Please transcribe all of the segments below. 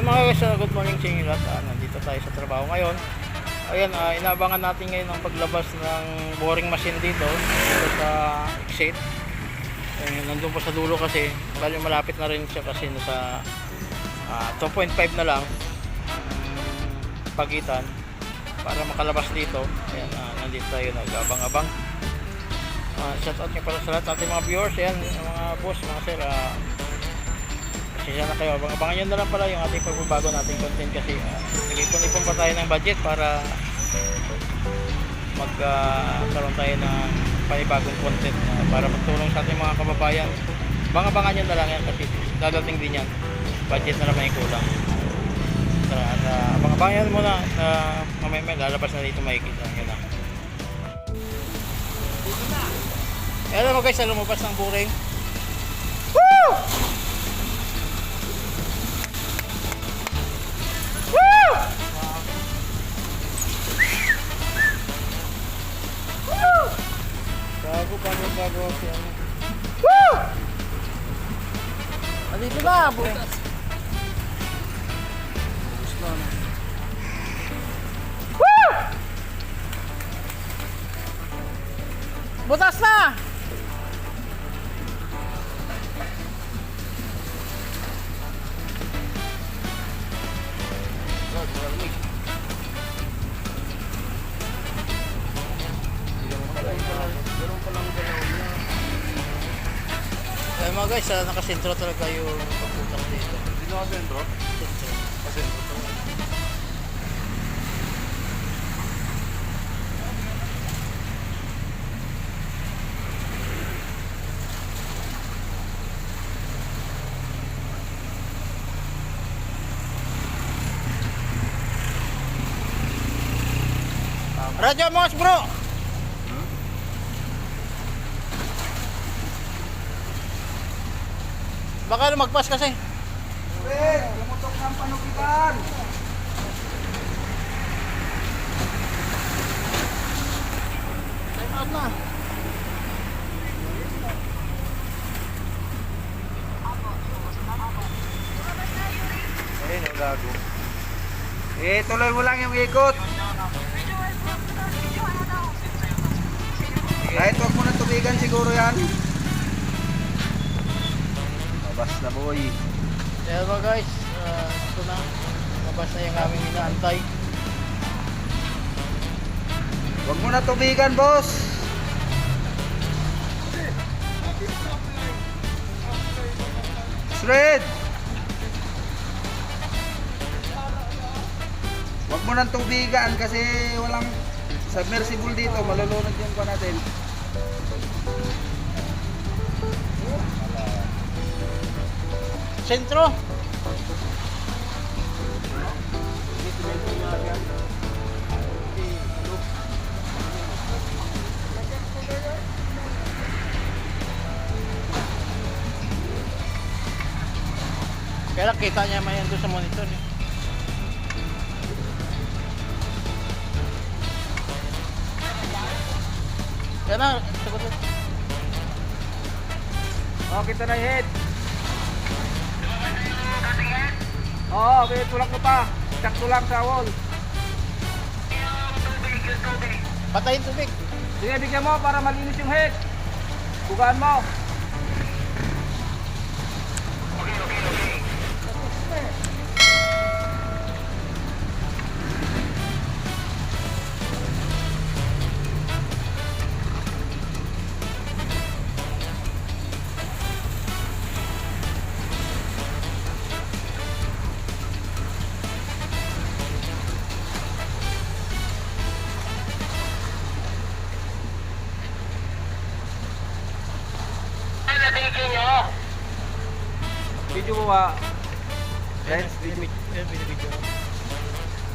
Ay mga guys, uh, good morning sa inyo lahat. Ah, nandito tayo sa trabaho ngayon. Ayan, ah, inaabangan natin ngayon ang paglabas ng boring machine dito, dito sa exit. Ayun, nandun pa sa dulo kasi, bali malapit na rin siya kasi nasa ah, 2.5 na lang ang pagitan para makalabas dito. Ayan, ah, nandito tayo nag-abang-abang. Uh, shout out nyo pala sa lahat ating mga viewers. Ayan, mga boss, mga sir. ah, Pasensya na kayo. Abang abangan nyo na lang pala yung ating pagbabago nating content kasi uh, nag-ipon-ipon pa tayo ng budget para magkaroon tayo ng panibagong content uh, para magtulong sa ating mga kababayan. Abang-abangan nyo na lang yan kasi dadating din yan. Budget na naman yung kulang. Tara, at uh, abang-abangan nyo muna na mamaya may lalabas na dito makikita. Yun lang. Alam mo guys, lumabas ng buring. derrubar meu bagulho aqui, né? Uh! Ali de lá, Butas. Uh! Butas na! Guys, ah, nakasentro talaga yung pagputak dito. Sino ka sentro? Sentro. Kasentro to. Radyo Mos bro! Baka lumagpas kasi. Wait! Lumutok ng panukitan! Time na. Eh, tuloy mo lang yung ikot. Kahit huwag mo na tubigan siguro yan. Labas na boy. Kaya ba guys, ah, ito na. Mabas na yung aming inaantay. Huwag mo na tubigan, boss. Shred! Huwag mo nang tubigan kasi walang submersible dito. Malulunod yung pa natin. Sentro! Kaya kita niya mayan doon sa monitor eh. Kaya na, sagot na. Oh, kita na yung head. Oo, oh, may tulak mo pa. Sakto lang sa wall. Patayin tubig. Sige, bigyan mo para malinis yung head. Bugaan mo. Video mo ba? Friends, video. Yan, binibidyo.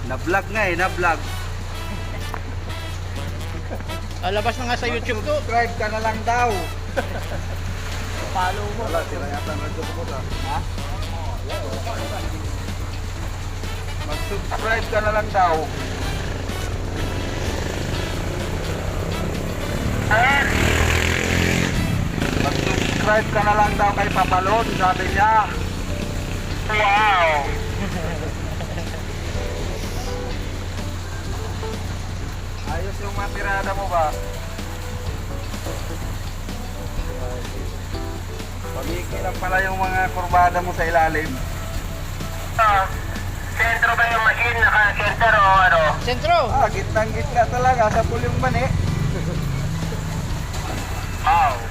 Na-vlog nga eh, na-vlog. Ah, labas na nga sa YouTube to. Subscribe ka na lang daw. Follow mo. Wala, sila yata ang radyo ko ha. Ha? Mag-subscribe ka na lang daw. Mag-subscribe ka na lang daw kay Papalon, sabi niya. Wow! Ayos yung matirada mo ba? Pamiki lang pala yung mga kurbada mo sa ilalim. Ah, sentro ba yung machine? Naka-center o ano? Sentro! Ah, gitnang gitna talaga. Sa puling bani. wow!